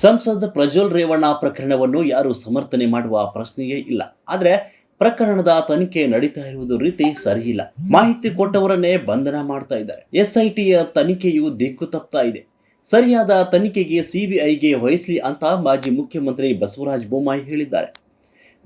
ಸಂಸದ ಪ್ರಜ್ವಲ್ ರೇವಣ್ಣ ಪ್ರಕರಣವನ್ನು ಯಾರು ಸಮರ್ಥನೆ ಮಾಡುವ ಪ್ರಶ್ನೆಯೇ ಇಲ್ಲ. ಆದರೆ ಪ್ರಕರಣದ ತನಿಖೆ ನಡೀತಾ ಇರುವುದು ರೀತಿ ಸರಿಯಿಲ್ಲ. ಮಾಹಿತಿ ಕೊಟ್ಟವರನ್ನೇ ಬಂಧನ ಮಾಡ್ತಾ ಇದ್ದಾರೆ. ಎಸ್ಐಟಿಯ ತನಿಖೆಯು ದಿಕ್ಕು ತಪ್ತಾ ಇದೆ. ಸರಿಯಾದ ತನಿಖೆಗೆ ಸಿಬಿಐಗೆ ವಹಿಸಲಿ ಅಂತ ಮಾಜಿ ಮುಖ್ಯಮಂತ್ರಿ ಬಸವರಾಜ ಬೊಮ್ಮಾಯಿ ಹೇಳಿದ್ದಾರೆ.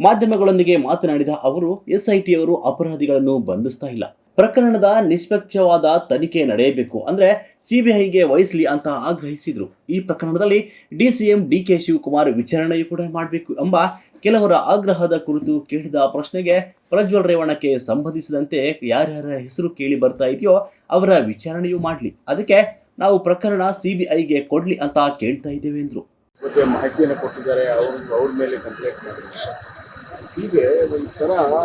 ಮಾಧ್ಯಮಗಳೊಂದಿಗೆ ಮಾತನಾಡಿದ ಅವರು, ಎಸ್ಐಟಿಯವರು ಅಪರಾಧಿಗಳನ್ನು ಬಂಧಿಸ್ತಾ ಇಲ್ಲ. ಪ್ರಕರಣದ ನಿಷ್ಪಕ್ಷವಾದ ತನಿಖೆ ನಡೆಯಬೇಕು. ಅಂದ್ರೆ ಸಿಬಿಐಗೆ ವಹಿಸಲಿ ಅಂತ ಆಗ್ರಹಿಸಿದರು. ಈ ಪ್ರಕರಣದಲ್ಲಿ ಡಿಸಿಎಂ ಡಿಕೆ ಶಿವಕುಮಾರ್ ವಿಚಾರಣೆಯೂ ಕೂಡ ಮಾಡಬೇಕು ಎಂಬ ಕೆಲವರ ಆಗ್ರಹದ ಕುರಿತು ಕೇಳಿದ ಪ್ರಶ್ನೆಗೆ ಪ್ರಜ್ವಲ್ ರೇವಣಕ್ಕೆ ಸಂಬಂಧಿಸಿದಂತೆ ಯಾರ್ಯಾರ ಹೆಸರು ಕೇಳಿ ಬರ್ತಾ ಇದೆಯೋ ಅವರ ವಿಚಾರಣೆಯೂ ಮಾಡಲಿ. ಅದಕ್ಕೆ ನಾವು ಪ್ರಕರಣ ಸಿಬಿಐಗೆ ಕೊಡ್ಲಿ ಅಂತ ಕೇಳ್ತಾ ಇದ್ದೇವೆ ಎಂದರು. ಮಾಹಿತಿಯನ್ನು ಕೊಟ್ಟಿದ್ದಾರೆ. ಅವ್ರ ಅವ್ರ ಮೇಲೆ ಕಂಪ್ಲೇಂಟ್ ಮಾಡಿದ್ದಾರೆ. ಹೀಗೆ ಒಂಥರ ಆ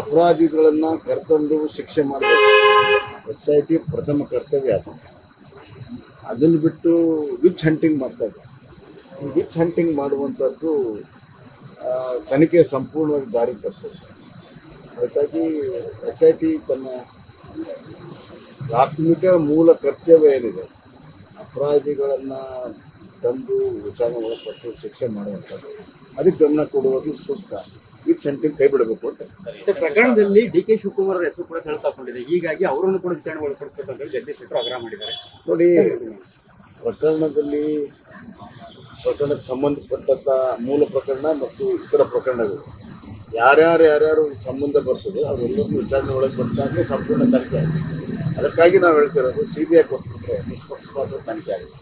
ಅಪರಾಧಿಗಳನ್ನು ಕರ್ತಂದು ಶಿಕ್ಷೆ ಮಾಡಬೇಕು. ಎಸ್ ಐ ಟಿ ಪ್ರಥಮ ಕರ್ತವ್ಯ ಅದು. ಅದನ್ನು ಬಿಟ್ಟು ವಿಚ್ ಹಂಟಿಂಗ್ ಮಾಡ್ತಾ ಇದ್ದಾರೆ ಈ ವಿಚ್ ಹಂಟಿಂಗ್ ಮಾಡುವಂಥದ್ದು ತನಿಖೆ ಸಂಪೂರ್ಣವಾಗಿ ದಾರಿ ತರ್ತದೆ ಅದಕ್ಕಾಗಿ ಎಸ್ ಐ ಟಿ ತನ್ನ ಪ್ರಾಥಮಿಕ ಮೂಲ ಕರ್ತವ್ಯ ಏನಿದೆ, ಅಪರಾಧಿಗಳನ್ನು ತಂದು ವಿಚಾರಣೆ ಒಳಪಟ್ಟು ಶಿಕ್ಷೆ ಮಾಡುವಂಥದ್ದು. ಅದಕ್ಕೆ ಗಮನ ಕೊಡುವುದು ಸೂಕ್ತ. ವಿತ್ ಸೆಂಟಿಂಗ್ ಕೈ ಬಿಡಬೇಕು ಅಂತ. ಪ್ರಕರಣದಲ್ಲಿ ಡಿ ಕೆ ಶಿವಕುಮಾರ್ ಅವರ ಹೆಸರು ಕೂಡ ತಿಳಿದುಕೊಂಡಿದೆ ಹೀಗಾಗಿ ಅವರನ್ನು ಕೂಡ ವಿಚಾರಣೆ ಒಳಪಡಿಸಬೇಕು ಅಂತ ಹೇಳಿ ಜಗದೀಶ್ ಶೆಟ್ಟರ್ ಆಗ್ರಹ ಮಾಡಿದ್ದಾರೆ. ನೋಡಿ ಪ್ರಕರಣದಲ್ಲಿ ಪ್ರಕರಣಕ್ಕೆ ಸಂಬಂಧಪಟ್ಟಂತ ಮೂಲ ಪ್ರಕರಣ ಮತ್ತು ಇತರ ಪ್ರಕರಣಗಳು. ಯಾರ್ಯಾರು ಯಾರ್ಯಾರು ಸಂಬಂಧ ಬರ್ತದೆ ಅವರೆಲ್ಲರೂ ವಿಚಾರಣೆ ಒಳಗೆ ಬಂದಾಗ ಸಂಪೂರ್ಣ ತನಿಖೆ ಆಗಿದೆ. ಅದಕ್ಕಾಗಿ ನಾವು ಹೇಳ್ತಿರೋದು ಸಿ ಬಿ ಐ ಕೊಟ್ಬಿಟ್ರೆ ನಿಷ್ಪಕ್ಷಪಾತ ತನಿಖೆ ಆಗಿದೆ.